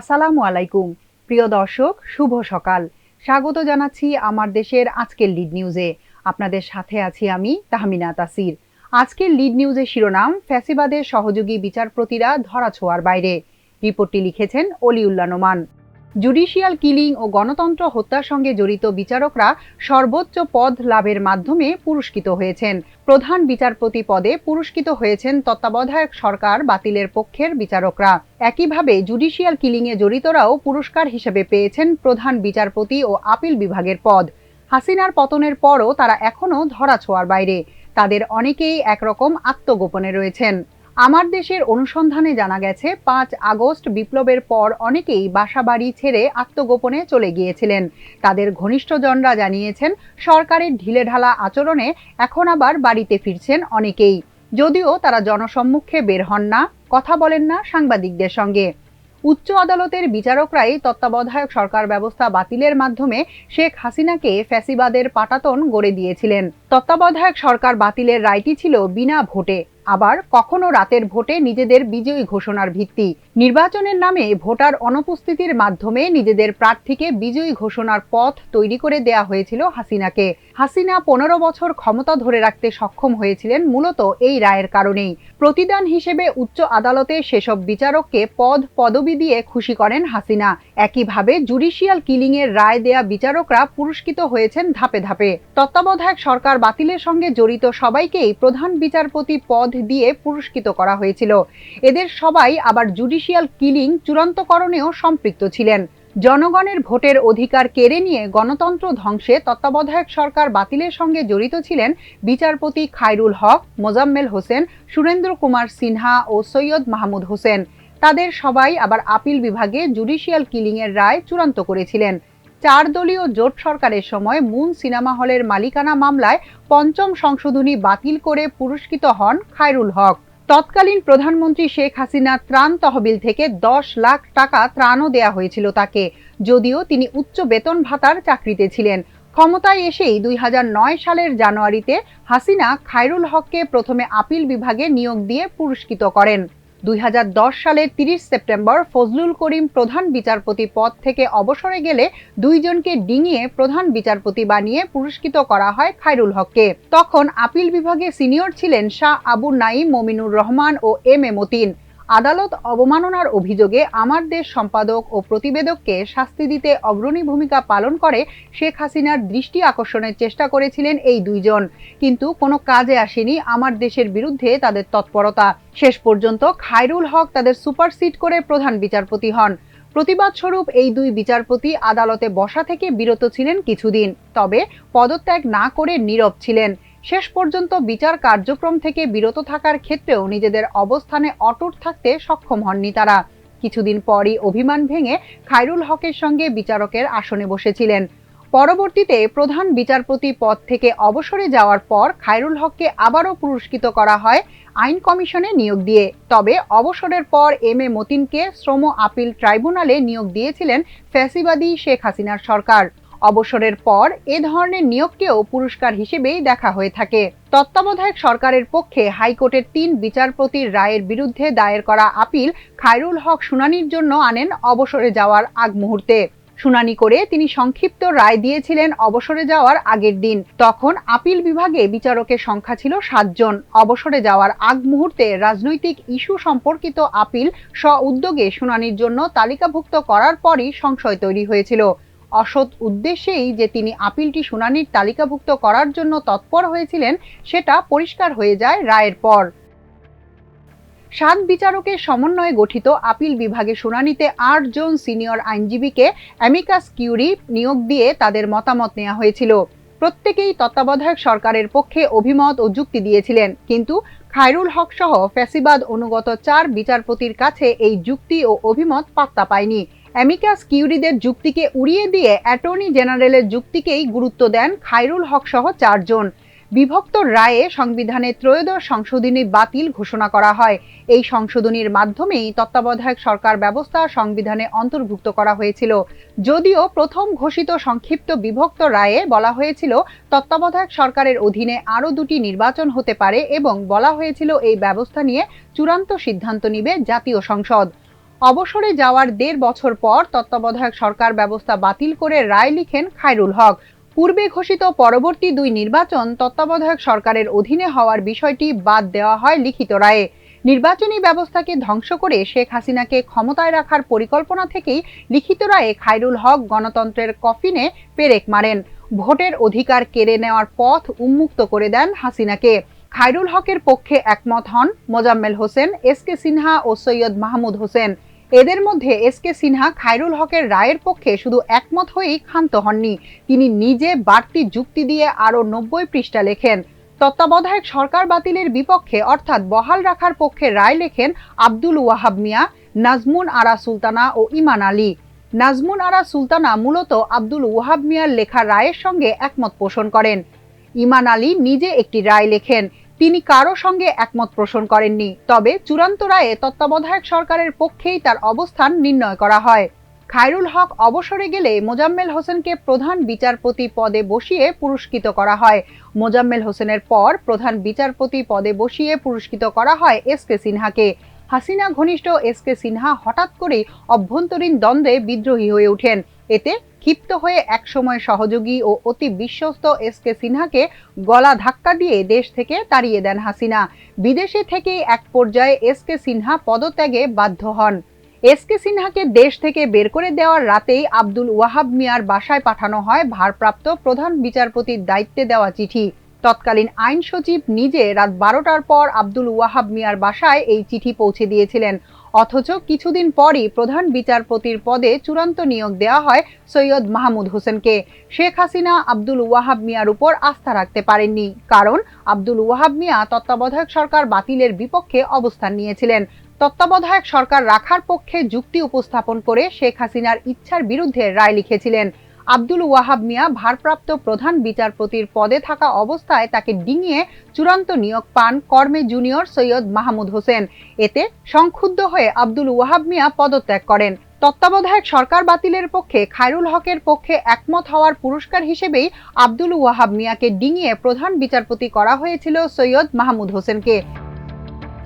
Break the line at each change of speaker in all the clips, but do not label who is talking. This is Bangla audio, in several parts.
আসসালামু আলাইকুম। প্রিয় দর্শক, শুভ সকাল। স্বাগত জানাচ্ছি আমার দেশের আজকের লিড নিউজে আপনাদের সাথে আছি আমি তাহমিনা তাসির। আজকের লিড নিউজের শিরোনাম, ফ্যাসিবাদের সহযোগী বিচারপ্রতিরা ধরাছোঁয়ার বাইরে। রিপোর্টটি লিখেছেন অলিউল্লা নোমান। জুডিশিয়াল কিলিং ও গণতন্ত্র হত্যার সঙ্গে জড়িত বিচারকরা সর্বোচ্চ পদ লাভের মাধ্যমে পুরস্কৃত হয়েছেন। প্রধান বিচারপতি পদে পুরস্কৃত হয়েছেন তত্ত্বাবধায়ক সরকার বাতিলের পক্ষের বিচারকরা। একইভাবে জুডিশিয়াল কিলিংয়ে জড়িতরাও পুরস্কার হিসেবে পেয়েছেন প্রধান বিচারপতি ও আপিল বিভাগের পদ। হাসিনার পতনের পরও তারা এখনও ধরাছোঁয়ার বাইরে। তাদের অনেকেই একরকম আত্মগোপনে রয়েছেন। আমার দেশের অনুসন্ধানে জানা গেছে, পাঁচ আগস্ট বিপ্লবের পর অনেকেই বাসাবাড়ি ছেড়ে আত্মগোপনে চলে গিয়েছিলেন। তাদের ঘনিষ্ঠজনরা জানিয়েছেন, সরকারের ঢিলেঢালা আচরণে এখন আবার বাড়িতে ফিরছেন অনেকেই। যদিও তারা জনসম্মুখে বের হন না, কথা বলেন না সাংবাদিকদের সঙ্গে। উচ্চ আদালতের বিচারকরাই তত্ত্বাবধায়ক সরকার ব্যবস্থা বাতিলের মাধ্যমে শেখ হাসিনাকে ফ্যাসিবাদের পাটাতন গড়ে দিয়েছিলেন। তত্ত্বাবধায়ক সরকার বাতিলের রায়টি ছিল বিনা ভোটে। আবার কখনো রাতের ভোটে নিজেদের বিজয়ী ঘোষণার ভিত্তি। নির্বাচনের নামে ভোটার অনুপস্থিতির মাধ্যমে নিজেদের প্রার্থীকে বিজয়ী ঘোষণার পথ তৈরি করে দেয়া হয়েছিল হাসিনাকে। হাসিনা পনেরো বছর ক্ষমতা ধরে রাখতে সক্ষম হয়েছিলেন মূলত এই রায়ের কারণেই। প্রতিদান হিসেবে উচ্চ আদালতে সেসব বিচারককে পদ পদবি দিয়ে খুশি করেন হাসিনা। একইভাবে জুডিশিয়াল কিলিং এর রায় দেয়া বিচারকরা পুরস্কৃত হয়েছেন ধাপে ধাপে। তত্ত্বাবধায়ক সরকার বাতিলের সঙ্গে জড়িত সবাইকেই প্রধান বিচারপতি পদ দিয়ে পুরস্কৃত করা হয়েছিল। এদের সবাই আবার জুডিশিয়াল কিলিং চূড়ান্তকরণেও সম্পৃক্ত ছিলেন। জনগণের ভোটের অধিকার কেড়ে নিয়ে গণতন্ত্র ধ্বংসে তত্ত্বাবধায়ক সরকার বাতিলের সঙ্গে জড়িত ছিলেন বিচারপতি খায়রুল হক, মোজাম্মেল হোসেন, সুরেন্দ্র কুমার সিনহা ও সৈয়দ মাহমুদ হোসেন। তাদের সবাই আবার আপিল বিভাগে জুডিশিয়াল কিলিংয়ের রায় চূড়ান্ত করেছিলেন। চার দলীয় জোট সরকারের সময় মুন সিনেমা হলের মালিকানা মামলায় পঞ্চম সংশোধনী বাতিল করে পুরস্কৃত হন খায়রুল হক। তৎকালীন প্রধানমন্ত্রী শেখ হাসিনা ত্রাণ তহবিল থেকে দশ লাখ টাকা ত্রাণও দেয়া হয়েছিল তাকে। যদিও তিনি উচ্চ বেতন ভাতার চাকরিতে ছিলেন। ক্ষমতায় এসেই দুই হাজার নয় সালের জানুয়ারিতে হাসিনা খায়রুল হককে প্রথমে আপিল বিভাগে নিয়োগ দিয়ে পুরস্কৃত করেন। দুই হাজার দশ সালের তিরিশ সেপ্টেম্বর ফজলুল করিম প্রধান বিচারপতি পদ থেকে অবসরে গেলে দুইজনকে ডিঙিয়ে প্রধান বিচারপতি বানিয়ে পুরস্কৃত করা হয় খায়রুল হককে। তখন আপিল বিভাগে সিনিয়র ছিলেন শাহ আবু নাইম মমিনুর রহমান ও এম এ মতিন। আদালত অবমাননার অভিযোগে আমার দেশ সম্পাদক ও প্রতিবেদককে শাস্তি দিতে অগ্রণী ভূমিকা পালন করে শেখ হাসিনার দৃষ্টি আকর্ষণের চেষ্টা করেছিলেন এই দুইজন। কিন্তু কোনো কাজে আসেনি আমার দেশের বিরুদ্ধে তাদের তৎপরতা। শেষ পর্যন্ত খায়রুল হক তাদের সুপারসিড করে প্রধান বিচারপতি হন। প্রতিবাদ স্বরূপ এই দুই বিচারপতি আদালতে বসা থেকে বিরত ছিলেন কিছুদিন, তবে পদত্যাগ না করে নীরব ছিলেন। শেষ পর্যন্ত বিচার কার্যক্রম থেকে বিরত থাকার ক্ষেত্রেও নিজেদের অবস্থানে অটুট থাকতে সক্ষম হননি তারা। কিছুদিন পরই অভিমান ভেঙে খায়রুল হকের সঙ্গে বিচারকের আসনে বসেছিলেন। পরবর্তীতে প্রধান বিচারপতি পদ থেকে অবসরে যাওয়ার পর খায়রুল হককে আবারও পুরস্কৃত করা হয় আইন কমিশনে নিয়োগ দিয়ে। তবে অবসরের পর এম এ মতিনকে শ্রম আপিল ট্রাইব্যুনালে নিয়োগ দিয়েছিলেন ফ্যাসিবাদী শেখ হাসিনার সরকার। অবসরের পর এ ধরনের নিয়োগকেও পুরস্কার হিসেবেই দেখা হয়ে থাকে। তত্ত্বাবধায়ক সরকারের পক্ষে হাইকোর্টের তিন বিচারপতির রায়ের বিরুদ্ধে দায়ের করা আপিল খায়রুল হক শুনানির জন্য আনেন অবসরে যাওয়ার আগ মুহূর্তে। শুনানি করে তিনি সংক্ষিপ্ত রায় দিয়েছিলেন অবসরে যাওয়ার আগের দিন। তখন আপিল বিভাগে বিচারকের সংখ্যা ছিল সাতজন অবসরে যাওয়ার আগ মুহূর্তে রাজনৈতিক ইস্যু সম্পর্কিত আপিল স্ব উদ্যোগে শুনানির জন্য তালিকাভুক্ত করার পরই সংশয় তৈরি হয়েছিল। অসৎ উদ্দেশ্যেই যে তিনি আপিলটি শুনানির তালিকাভুক্ত করার জন্য তৎপর হয়েছিলেন, সেটা পরিষ্কার হয়ে যায় রায়ের পর। সাত বিচারকের সমন্বয়ে গঠিত আপিল বিভাগে শুনানিতে আটজন সিনিয়র আইনজীবীকে অ্যামিকাস কিউরি নিয়োগ দিয়ে তাদের মতামত নেওয়া হয়েছিল। প্রত্যেকেই তত্ত্বাবধায়ক সরকারের পক্ষে অভিমত ও যুক্তি দিয়েছিলেন, কিন্তু খায়রুল হক সহ ফ্যাসিবাদ অনুগত চার বিচারপতির কাছে এই যুক্তি ও অভিমত পাত্তা পায়নি। অ্যামিকাস কিউরিদের যুক্তিকে উড়িয়ে দিয়ে অ্যাটর্নি জেনারেলের যুক্তিকেই গুরুত্ব দেন খায়রুল হক সহ চারজন। বিভক্ত রায়ে সংবিধানের ত্রয়োদশ সংশোধনী বাতিল ঘোষণা করা হয়। এই সংশোধনীর মাধ্যমেই তত্ত্বাবধায়ক সরকার ব্যবস্থা সংবিধানে অন্তর্ভুক্ত করা হয়েছিল। যদিও প্রথম ঘোষিত সংক্ষিপ্ত বিভক্ত রায়ে বলা হয়েছিল, তত্ত্বাবধায়ক সরকারের অধীনে আরও দুটি নির্বাচন হতে পারে এবং বলা হয়েছিল এই ব্যবস্থা নিয়ে চূড়ান্ত সিদ্ধান্ত নিবে জাতীয় সংসদ। অবসরে যাওয়ার দেড় বছর পর তত্ত্বাবধায়ক সরকার ব্যবস্থা বাতিল করে রায় লিখেন খায়রুল হক। পূর্বে ঘোষিত পরবর্তী দুই নির্বাচন তত্ত্বাবধায়ক সরকারের অধীনে হওয়ার বিষয়টি বাদ দেওয়া হয় লিখিত রায়ে। নির্বাচনী ব্যবস্থাকে ধ্বংস করে শেখ হাসিনাকে ক্ষমতায় রাখার পরিকল্পনা থেকেই লিখিত রায়ে খায়রুল হক গণতন্ত্রের কফিনে পেরেক মারেন। ভোটের অধিকার কেড়ে নেওয়ার পথ উন্মুক্ত করে দেন হাসিনাকে। খায়রুল হকের পক্ষে একমত হন মোজাম্মেল হোসেন, এস কে সিনহা ও সৈয়দ মাহমুদ হোসেন। এদের মধ্যে এস কে সিনহা, খায়রুল হকের রায়ের পক্ষে শুধু একমত হয়েই ক্ষান্ত হননি। তিনি নিজে বাড়তি যুক্তি দিয়ে আরও নব্বই পৃষ্ঠা লেখেন। তত্ত্বাবধায়ক সরকার বাতিলের বিপক্ষে অর্থাৎ বহাল রাখার পক্ষে রায় লেখেন আব্দুল ওয়াহাব মিয়া, নাজমুন আরা সুলতানা ও ইমান আলী। নাজমুন আরা সুলতানা মূলত আব্দুল ওয়াহাব মিয়ার লেখা রায়ের সঙ্গে একমত পোষণ করেন। ইমান আলী নিজে একটি রায় লেখেন। তিনি কারও সঙ্গে একমত পোষণ করেননি। তবে চূড়ান্ত রায়ে তত্ত্বাবধায়ক সরকারের পক্ষেই তার অবস্থান নির্ণয় করা হয়। খায়রুল হক অবসরে গেলে মোজাম্মেল হোসেনকে প্রধান বিচারপতি পদে বসিয়ে পুরস্কৃত করা হয়। মোজাম্মেল হোসেনের পর প্রধান বিচারপতি পদে বসিয়ে পুরস্কৃত করা হয় এস কে সিনহাকে। হাসিনা ঘনিষ্ঠ এস কে সিনহা হঠাৎ করেই অভ্যন্তরীণ দ্বন্দ্বে বিদ্রোহী হয়ে ওঠেন। এতে ক্ষিপ্ত হয়ে একসময় সহযোগী ও অতি বিশ্বস্ত এস কে সিনহাকে গলা ধাক্কা দিয়ে দেশ থেকে তাড়িয়ে দেন হাসিনা। বিদেশে থেকেই এক পর্যায়ে এস কে সিনহা পদত্যাগে বাধ্য হন। এস কে সিনহাকে দেশ থেকে বের করে দেওয়ার রাতেই আব্দুল ওয়াহাব মিয়ার বাসায় পাঠানো হয় ভারপ্রাপ্ত প্রধান বিচারপতির দায়িত্বে দেওয়া চিঠি। তৎকালীন আইন সচিব নিজে রাত বারোটার পর আব্দুল ওয়াহাব মিয়ার বাসায় এই চিঠি পৌঁছে দিয়েছিলেন। অথচ কিছুদিন পরই প্রধান বিচারপতির পদে চূড়ান্ত নিয়োগ দেওয়া হয় সৈয়দ মাহমুদ হোসেনকে। শেখ হাসিনা, আব্দুল ওয়াহাব মিয়ার উপর আস্থা রাখতে পারেননি। কারণ, আব্দুল ওয়াহাব মিয়া তত্ত্বাবধায়ক সরকার বাতিলের বিপক্ষে অবস্থান নিয়েছিলেন। তত্ত্বাবধায়ক সরকার রাখার পক্ষে যুক্তি উপস্থাপন করে শেখ হাসিনার ইচ্ছার বিরুদ্ধে রায় লিখেছিলেন। আব্দুল ওয়াহাব মিয়া ভারপ্রাপ্ত প্রধান বিচারপতির পদে থাকা অবস্থায় তাকে ডিঙিয়ে চূড়ান্ত নিয়োগ পান কর্মে জুনিয়র সৈয়দ মাহমুদ হোসেন। এতে সংক্ষুব্ধ হয়ে আব্দুল ওয়াহাব মিয়া পদত্যাগ করেন। তত্ত্বাবধায়ক সরকার বাতিলের পক্ষে খায়রুল হকের পক্ষে একমত হওয়ার পুরস্কার হিসেবেই আব্দুল ওয়াহাব মিয়াকে ডিঙিয়ে প্রধান বিচারপতি করা হয়েছিল সৈয়দ মাহমুদ হোসেনকে।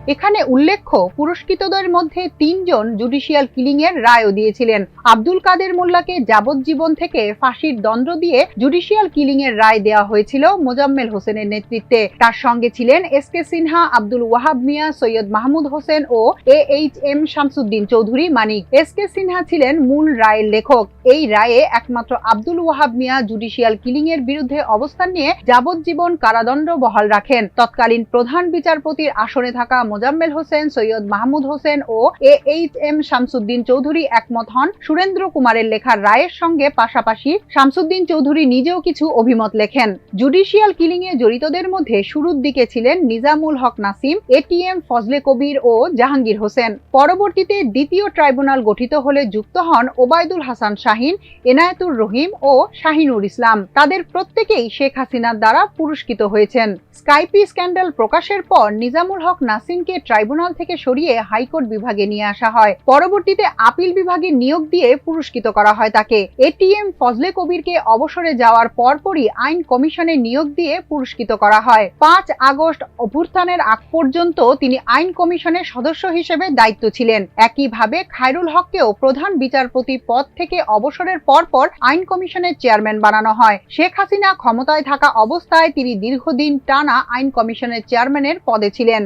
এখানে উল্লেখ্য, পুরস্কৃতদের মধ্যে তিনজন জুডিশিয়াল কিলিং এর রায়ও দিয়েছিলেন। আব্দুল কাদের মোল্লাকে যাবজ্জীবন থেকে ফাঁসির দণ্ড দিয়ে জুডিশিয়াল কিলিং এর রায় দেওয়া হয়েছিল মোজাম্মেল হোসেনের নেতৃত্বে। তার সঙ্গে ছিলেন S K Sinha, Abdul Wahab Mia, Syed Mahmud Hossain O A H M Shamsuddin Chowdhury Manik. S K Sinha ছিলেন মূল রায়ের লেখক। এই রায়ে একমাত্র আব্দুল ওয়াহাব মিয়া জুডিশিয়াল কিলিং এর বিরুদ্ধে অবস্থান নিয়ে যাবজ্জীবন কারাদণ্ড বহাল রাখেন। তৎকালীন প্রধান বিচারপতির আসনে থাকা মোজাম্মেল হোসেন, সৈয়দ মাহমুদ হোসেন ও A H M Shamsuddin Chowdhury একমত হন। সুরেন্দ্র কুমারের লেখার রায়ের সঙ্গে পাশাপাশি শামসুদ্দিন চৌধুরী নিজেও কিছু অভিমত লেখেন। জুডিশিয়াল কিলিং এ জড়িতদের মধ্যে শুরুর দিকে ছিলেন নিজামুল হক নাসিম এটিএম ফজলে কবির ও জাহাঙ্গীর হোসেন। পরবর্তীতে দ্বিতীয় ট্রাইব্যুনাল গঠিত হলে যুক্ত হন ওবায়দুল হাসান শাহিন, এনায়েতুর রহিম ও শাহিনুর ইসলাম। তাদের প্রত্যেকেই শেখ হাসিনার দ্বারা পুরস্কৃত হয়েছেন। স্কাইপি স্ক্যান্ডাল প্রকাশের পর নিজামুল হক নাসিমকে ট্রাইব্যুনাল থেকে সরিয়ে হাইকোর্ট বিভাগে নিয়ে আসা হয়। পরবর্তীতে আপিল বিভাগে নিয়োগ দিয়ে পুরস্কৃত করা হয় তাকে। এটিএম ফজলে কবিরকে অবসরে যাওয়ার পরপরই আইন কমিশনে নিয়োগ দিয়ে পুরস্কৃত করা হয়। পাঁচ আগস্ট অভ্যুত্থানের আগ পর্যন্ত তিনি আইন কমিশনের সদস্য হিসেবে দায়িত্ব ছিলেন। একইভাবে খায়রুল হককেও প্রধান বিচারপতি পদ থেকে অবসরের পরপর আইন কমিশনের চেয়ারম্যান বানানো হয়। শেখ হাসিনা ক্ষমতায় থাকা অবস্থায় তিনি দীর্ঘদিন টানা আইন কমিশনের চেয়ারম্যানের পদে ছিলেন।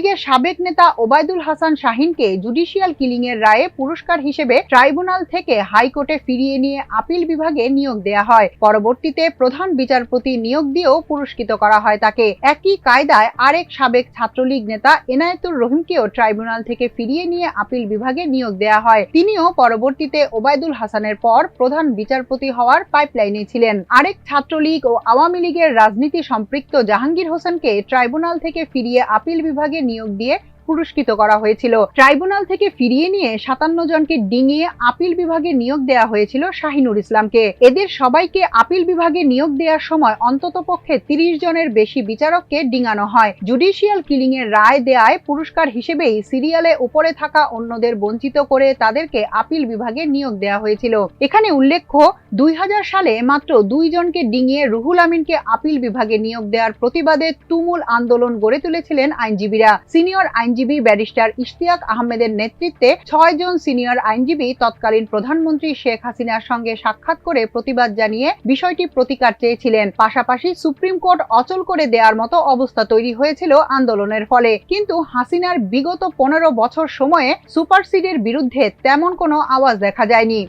ছাত্রলীগের সাবেক নেতা ওবায়দুল হাসান শাহিনকে জুডিশিয়াল কিলিং এর রায়ে পুরস্কার হিসেবে ট্রাইব্যুনাল থেকে হাইকোর্টে ফিরিয়ে নিয়ে আপিল বিভাগে নিয়োগ দেয়া হয়। পরবর্তীতে প্রধান বিচারপতি নিয়োগ দিয়েও পুরস্কৃত করা হয় তাকে। একই কায়দায় আরেক সাবেক ছাত্রলীগ নেতা এনায়েতুর রহিমকেও ট্রাইব্যুনাল থেকে ফিরিয়ে নিয়ে আপিল বিভাগে নিয়োগ দেয়া হয়। তিনিও পরবর্তীতে ওবায়দুল হাসানের পর প্রধান বিচারপতি হওয়ার পাইপলাইনে ছিলেন। আরেক ছাত্রলীগ ও আওয়ামী লীগের রাজনীতি সম্পৃক্ত জাহাঙ্গীর হোসেনকে ট্রাইব্যুনাল থেকে ফিরিয়ে আপিল বিভাগে নিয়োগ দিয়ে পুরস্কৃত করা হয়েছিল। ট্রাইব্যুনাল থেকে ফিরিয়ে নিয়ে সাতান্ন জনকে ডিঙিয়ে আপিল বিভাগে নিয়োগ দেওয়া হয়েছিল শাহিনুর ইসলামকে। এদের সবাইকে আপিল বিভাগে নিয়োগ দেওয়ার সময় অন্তত পক্ষে তিরিশ জনের বেশি বিচারককে ডিঙানো হয়। জুডিশিয়াল কিলিং এর রায় দেয়ায় পুরস্কার হিসেবেই সিরিয়ালে উপরে থাকা অন্যদের বঞ্চিত করে তাদেরকে আপিল বিভাগে নিয়োগ দেওয়া হয়েছিল। এখানে উল্লেখ্য, দুই হাজার সালে মাত্র দুই জনকে ডিঙিয়ে রুহুল আমিনকে আপিল বিভাগে নিয়োগ দেওয়ার প্রতিবাদে তুমুল আন্দোলন গড়ে তুলেছিলেন আইনজীবীরা। সিনিয়র আইনজীবী আইনজীবী ব্যারিস্টার ইশতিয়াক আহমেদের নেতৃত্বে ছয়জন সিনিয়র আইনজীবী তৎকালীন প্রধানমন্ত্রী শেখ হাসিনার সঙ্গে সাক্ষাৎ করে প্রতিবাদ জানিয়ে বিষয়টি প্রতিকার চেয়েছিলেন। পাশাপাশি সুপ্রিম কোর্ট অচল করে দেওয়ার মতো অবস্থা তৈরি হয়েছিল আন্দোলনের ফলে। কিন্তু হাসিনার বিগত পনেরো বছর সময়ে সুপারসিডের বিরুদ্ধে তেমন কোনো আওয়াজ দেখা যায়নি।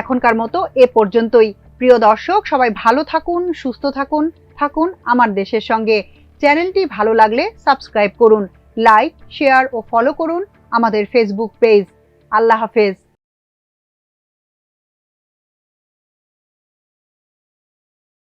এখনকার মতো এ পর্যন্তই। প্রিয় দর্শক, সবাই ভালো থাকুন, সুস্থ থাকুন থাকুন আমার দেশের সঙ্গে। চ্যানেলটি ভালো লাগলে সাবস্ক্রাইব করুন। লাইক শেয়ার ও ফলো করুন আমাদের ফেসবুক পেজ আল্লাহ হাফেজ।